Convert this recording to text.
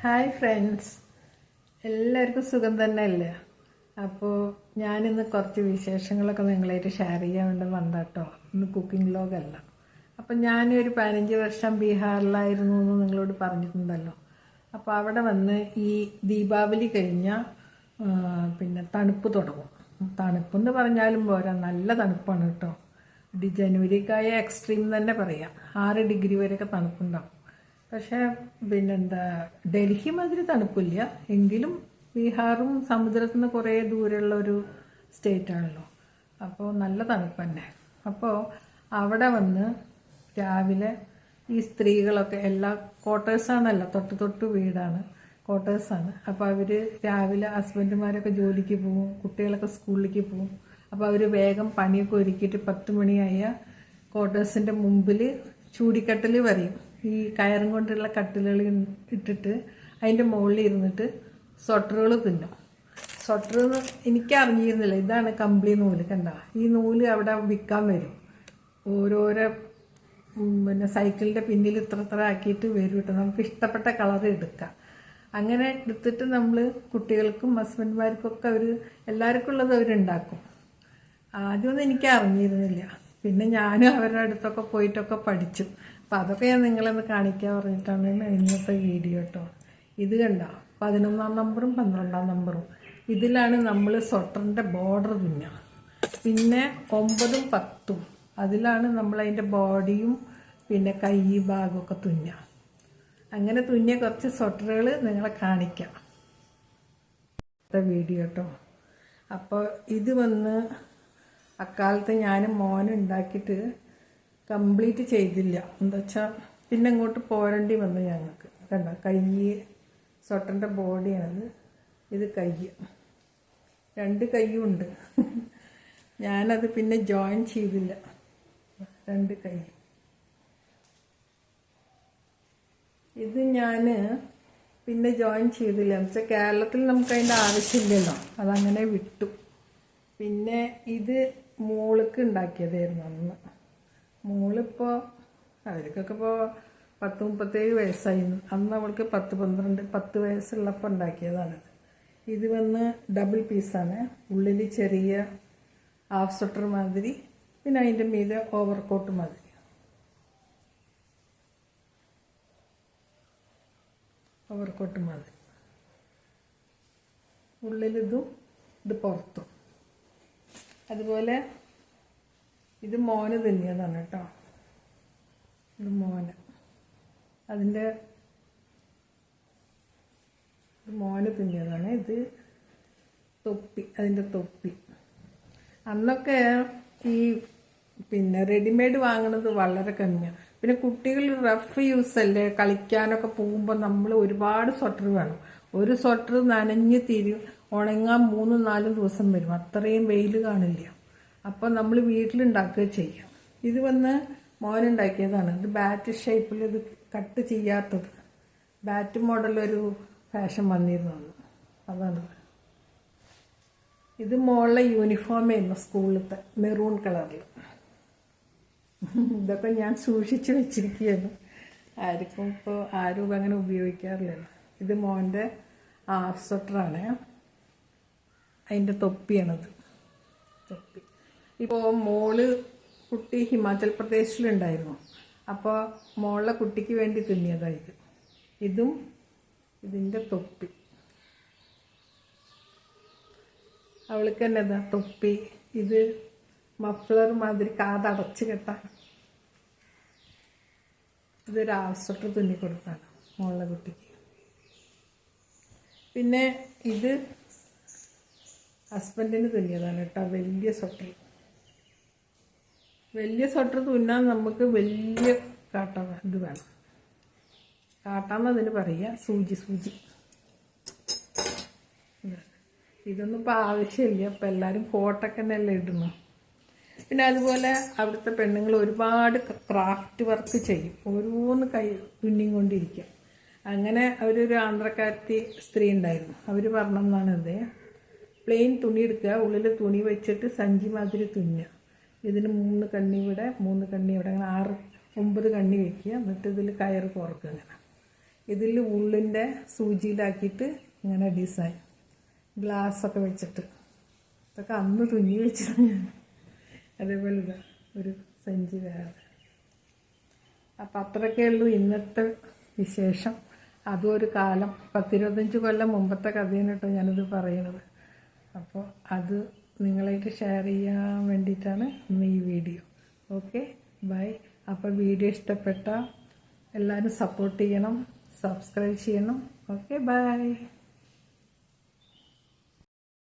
Hi friends എല്ലാവർക്കും സുഖം തന്നെ അല്ലേ അപ്പോൾ ഞാനിന്ന് കുറച്ച് വിശേഷങ്ങളൊക്കെ നിങ്ങളായിട്ട് ഷെയർ ചെയ്യാൻ വേണ്ടി വന്നാട്ടോ ഇന്ന് കുക്കിംഗ് ലോഗല്ല അപ്പം ഞാനൊരു പതിനഞ്ച് വർഷം ബീഹാറിലായിരുന്നു എന്ന് നിങ്ങളോട് പറഞ്ഞിട്ടുണ്ടല്ലോ. അപ്പോൾ അവിടെ വന്ന് ഈ ദീപാവലി കഴിഞ്ഞ പിന്നെ തണുപ്പ് തുടങ്ങും. തണുപ്പെന്ന് പറഞ്ഞാലും പോരാ നല്ല തണുപ്പാണ് കേട്ടോ. ഡി ജനുവരിക്കായ എക്സ്ട്രീം തന്നെ പറയാം. ആറ് ഡിഗ്രി വരെയൊക്കെ തണുപ്പുണ്ടാവും. പക്ഷേ പിന്നെന്താ ഡൽഹി മാതിരി തണുപ്പില്ല. എങ്കിലും ബീഹാറും സമുദ്രത്തിൽ നിന്ന് കുറേ ദൂരെയുള്ള ഒരു സ്റ്റേറ്റ് ആണല്ലോ അപ്പോൾ നല്ല തണുപ്പ് തന്നെ അപ്പോൾ അവിടെ വന്ന് രാവിലെ ഈ സ്ത്രീകളൊക്കെ എല്ലാ ക്വാർട്ടേഴ്സാണല്ല തൊട്ട് തൊട്ട് വീടാണ് ക്വാർട്ടേഴ്സാണ്. അപ്പോൾ അവർ രാവിലെ ഹസ്ബൻഡുമാരൊക്കെ ജോലിക്ക് പോവും കുട്ടികളൊക്കെ സ്കൂളിലേക്ക് പോവും. അപ്പോൾ അവർ വേഗം പണിയൊക്കെ ഒരുക്കിയിട്ട് പത്ത് മണിയായ ക്വാർട്ടേഴ്സിന്റെ മുമ്പിൽ ചൂടിക്കട്ടൽ പറയും ഈ കയറും കൊണ്ടുള്ള കട്ടിലുകൾ ഇട്ടിട്ട് അതിന്റെ മുകളിൽ ഇരുന്നിട്ട് സ്വട്ടറുകൾ തിന്നും. സ്വട്ടർ എനിക്ക് അറിഞ്ഞിരുന്നില്ല ഇതാണ് കമ്പിളി നൂൽ കണ്ട. ഈ നൂൽ അവിടെ വിൽക്കാൻ വരും. ഓരോരോ പിന്നെ സൈക്കിളിന്റെ പിന്നിൽ ഇത്ര ഇത്ര ആക്കിയിട്ട് വരും കേട്ടോ. നമുക്ക് ഇഷ്ടപ്പെട്ട കളർ എടുക്കാം. അങ്ങനെ എടുത്തിട്ട് നമ്മൾ കുട്ടികൾക്കും ഹസ്ബൻഡ്മാർക്കും ഒക്കെ അവർ എല്ലാവർക്കും ഉള്ളത് അവരുണ്ടാക്കും. ആദ്യമൊന്നും എനിക്ക് അറിഞ്ഞിരുന്നില്ല പിന്നെ ഞാനും അവരുടെ അടുത്തൊക്കെ പോയിട്ടൊക്കെ പഠിച്ചു. അപ്പം അതൊക്കെ ഞാൻ നിങ്ങളൊന്ന് കാണിക്കാൻ പറഞ്ഞിട്ടാണ് ഇന്നത്തെ വീഡിയോ കേട്ടോ ഇത് കണ്ട? പതിനൊന്നാം നമ്പറും പന്ത്രണ്ടാം നമ്പറും. ഇതിലാണ് നമ്മൾ സ്വട്ടറിന്റെ ബോർഡർ തുന്നുക പിന്നെ ഒമ്പതും പത്തും. അതിലാണ് നമ്മൾ അതിന്റെ ബോഡിയും പിന്നെ കൈ ഭാഗമൊക്കെ തുന്നുക അങ്ങനെ തുന്നിയ കുറച്ച് സ്വട്ടറുകൾ നിങ്ങളെ കാണിക്കാം. വീഡിയോ കേട്ടോ അപ്പോൾ ഇത് വന്ന് അക്കാലത്ത് ഞാൻ മോൻ ഉണ്ടാക്കിയിട്ട് കംപ്ലീറ്റ് ചെയ്തില്ല. എന്താ വെച്ചാൽ പിന്നെ ഇങ്ങോട്ട് പോരേണ്ടി വന്നു ഞങ്ങൾക്ക്. കണ്ട? കൈ സ്വട്ടന്റെ ബോഡിയാണത് ഇത് കൈ. രണ്ട് കൈയും ഉണ്ട്. ഞാനത് പിന്നെ ജോയിൻ ചെയ്തില്ല. രണ്ട് കൈ. ഇത് ഞാൻ പിന്നെ ജോയിൻ ചെയ്തില്ല. എന്ന് വെച്ചാൽ കേരളത്തിൽ നമുക്ക് അതിന്റെ ആവശ്യമില്ലല്ലോ. അതങ്ങനെ വിട്ടു. പിന്നെ ഇത് മോൾക്ക് ഉണ്ടാക്കിയതായിരുന്നു അന്ന്. മോളിപ്പോൾ അവർക്കൊക്കെ ഇപ്പോ പത്ത് മുപ്പത്തേഴ് വയസ്സായി അന്ന് അവൾക്ക് പത്ത് പന്ത്രണ്ട് പത്ത് വയസ്സുള്ളപ്പോൾ ഉണ്ടാക്കിയതാണിത് ഇത് വന്ന് ഡബിൾ പീസാണ് ഉള്ളിൽ ചെറിയ ഹാഫ് സ്വട്ടർ മാതിരി പിന്നെ അതിന്റെ മീതെ ഓവർ കോട്ട് മാതിരി. ഓവർ കോട്ട് മാതിരി. ഉള്ളിലിതും ഇത് പുറത്തും. അതുപോലെ ഇത് മോന് തിന്നിയതാണ് കേട്ടോ. ഇത് മോന്. അതിന്റെ ഇത് മോന് തിന്നിയതാണ്. ഇത് തൊപ്പി അതിന്റെ തൊപ്പി. അന്നൊക്കെ ഈ പിന്നെ റെഡിമെയ്ഡ് വാങ്ങുന്നത് വളരെ കമ്മിയാണ് പിന്നെ കുട്ടികൾ റഫ് യൂസ് അല്ലേ? കളിക്കാനൊക്കെ പോകുമ്പോൾ നമ്മൾ ഒരുപാട് സ്വട്ടർ വേണം. ഒരു സ്വട്ടർ നനഞ്ഞ് തിരി ഉണങ്ങാൻ മൂന്നും നാലും ദിവസം വരും. അത്രയും വെയിൽ കാണില്ല. അപ്പോൾ നമ്മൾ വീട്ടിലുണ്ടാക്കുക ചെയ്യാം. ഇത് വന്ന് മോനുണ്ടാക്കിയതാണ്. ഇത് ബാറ്റ് ഷേപ്പിൽ ഇത് കട്ട് ചെയ്യാത്തത്. ബാറ്റ് മോഡലൊരു ഫാഷൻ വന്നിരുന്നു. അതാണ്. ഇത് മോളിലെ യൂണിഫോം ആയിരുന്നു സ്കൂളിലത്തെ. മെറൂൺ കളറിൽ ഇതൊക്കെ ഞാൻ സൂക്ഷിച്ച് വെച്ചിരിക്കുകയാണ്. ആർക്കും ഇപ്പോൾ ആരും അങ്ങനെ ഉപയോഗിക്കാറില്ലല്ലോ. ഇത് മോന്റെ ഹാഫ് സ്വെറ്ററാണ് അതിന്റെ തൊപ്പിയാണത്. തൊപ്പി. ഇപ്പോൾ മോൾ കുട്ടി ഹിമാചൽ പ്രദേശിലുണ്ടായിരുന്നു. അപ്പോൾ മോളെ കുട്ടിക്ക് വേണ്ടി തുന്നിയതാണ് ഇത്. ഇതും ഇതിന്റെ തൊപ്പി. അവൾക്ക് തന്നെ ഇതാ തൊപ്പി. ഇത് മഫ്ലർ മാതിരി കാതടച്ച് കെട്ടാൻ ഇതൊരു ആവശ്യപ്പെട്ട് തുന്നി കൊടുത്താണ് മോളുടെ കുട്ടിക്ക്. പിന്നെ ഇത് ഹസ്ബൻഡിന് തുന്നിയതാണ് കേട്ടോ. വലിയ സ്വട്ടർ വലിയ സ്വട്ടർ തുന്നാൻ നമുക്ക് വലിയ കാട്ട ഇത് വേണം. കാട്ടാന്ന് അതിന് പറയുക സൂചി സൂചി. ഇതൊന്നും ഇപ്പോൾ ആവശ്യമില്ല. ഇപ്പം എല്ലാവരും കോട്ടൊക്കെ തന്നെയല്ലേ ഇടുന്നു. പിന്നെ അതുപോലെ അവിടുത്തെ പെണ്ണുങ്ങൾ ഒരുപാട് ക്രാഫ്റ്റ് വർക്ക് ചെയ്യും. ഓരോന്ന് കൈ തുന്നിയും കൊണ്ടിരിക്കുക അങ്ങനെ അവരൊരു ആന്ധ്രക്കാരത്തി സ്ത്രീ ഉണ്ടായിരുന്നു. അവർ പറഞ്ഞെന്നാണ് ഇത് പ്ലെയിൻ തുണി എടുക്കുക. ഉള്ളിൽ തുണി വെച്ചിട്ട് സഞ്ചി മാതിരി തുന്നുക. ഇതിന് മൂന്ന് കണ്ണി ഇവിടെ മൂന്ന് കണ്ണി ഇവിടെ. അങ്ങനെ ആറ് ഒമ്പത് കണ്ണി വെക്കുക. എന്നിട്ട് ഇതിൽ കയർ കോർക്കുക അങ്ങനെ. ഇതിൽ ഉള്ളിന്റെ സൂചിയിലാക്കിയിട്ട് ഇങ്ങനെ ഡിസൈൻ ഗ്ലാസ്സൊക്കെ വെച്ചിട്ട്. ഇതൊക്കെ അന്ന് തുന്നി വെച്ചത് ഞാൻ അതേപോലെ ഇതാ ഒരു സഞ്ചി വേറെ. അപ്പം അത്രയൊക്കെ ഉള്ളൂ ഇന്നത്തെ വിശേഷം. അതും ഒരു കാലം. പത്തിരുപത്തഞ്ച് കൊല്ലം മുമ്പത്തെ കഥയാണ് കേട്ടോ ഞാനിത് പറയുന്നത് അപ്പോൾ അത് നിങ്ങളായിട്ട് ഷെയർ ചെയ്യാൻ വേണ്ടിയിട്ടാണ് ഇന്ന് ഈ വീഡിയോ ഓക്കെ ബൈ അപ്പോൾ വീഡിയോ ഇഷ്ടപ്പെട്ട എല്ലാവരും സപ്പോർട്ട് ചെയ്യണം സബ്സ്ക്രൈബ് ചെയ്യണം. Okay bye